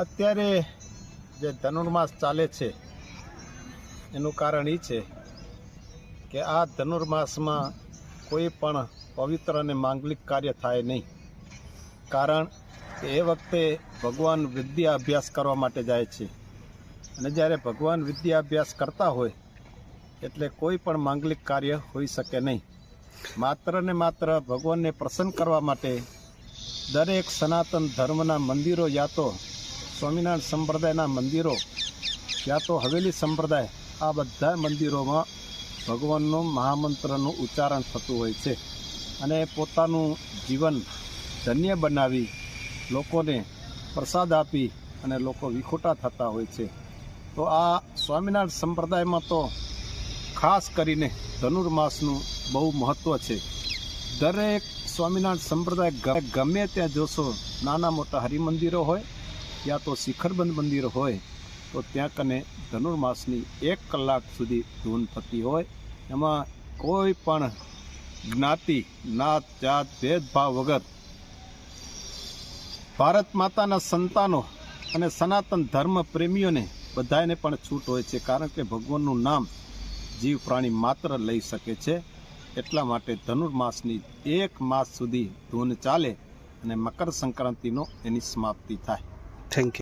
અત્યારે જે ધનુર્માસ ચાલે છે, એનું કારણ એ છે કે આ ધનુર્માસમાં કોઈ પણ પવિત્ર અને માંગલિક કાર્ય થાય નહીં. કારણ કે એ વખતે ભગવાન વિદ્યા અભ્યાસ કરવા માટે જાય છે. અને જ્યારે ભગવાન વિદ્યા અભ્યાસ કરતા હોય, એટલે કોઈ પણ માંગલિક કાર્ય હોઈ શકે નહીં. માત્ર ને માત્ર ભગવાનને પ્રસન્ન કરવા માટે દરેક સનાતન ધર્મના મંદિરો યા તો સ્વામિનારાયણ સંપ્રદાયના મંદિરો, યા તો હવેલી સંપ્રદાય, આ બધા મંદિરોમાં ભગવાનનું મહામંત્રનું ઉચ્ચારણ થતું હોય છે. અને પોતાનું જીવન ધન્ય બનાવી લોકોને પ્રસાદ આપી અને લોકો વિખોટા થતા હોય છે. તો આ સ્વામિનારાયણ સંપ્રદાયમાં તો ખાસ કરીને ધનુર્માસનું બહુ મહત્ત્વ છે. દરેક સ્વામિનારાયણ સંપ્રદાય ગમે ત્યાં જોશો, નાના મોટા હરિમંદિરો હોય યા તો શિખરબંધ મંદિર હોય, તો ત્યાં કને ધનુર્માસની એક કલાક સુધી ધૂન થતી હોય. એમાં કોઈ પણ જ્ઞાતિ, નાત, જાત, ભેદભાવ વગર ભારત માતાના સંતાનો અને સનાતન ધર્મ પ્રેમીઓને બધાને પણ છૂટ હોય છે, કારણ કે ભગવાનનું નામ જીવ પ્રાણી માત્ર લઈ શકે છે. એટલા માટે ધનુર્માસની એક માસ સુધી ધૂન ચાલે અને મકર સંક્રાંતિનો એની સમાપ્તિ થાય. Thank you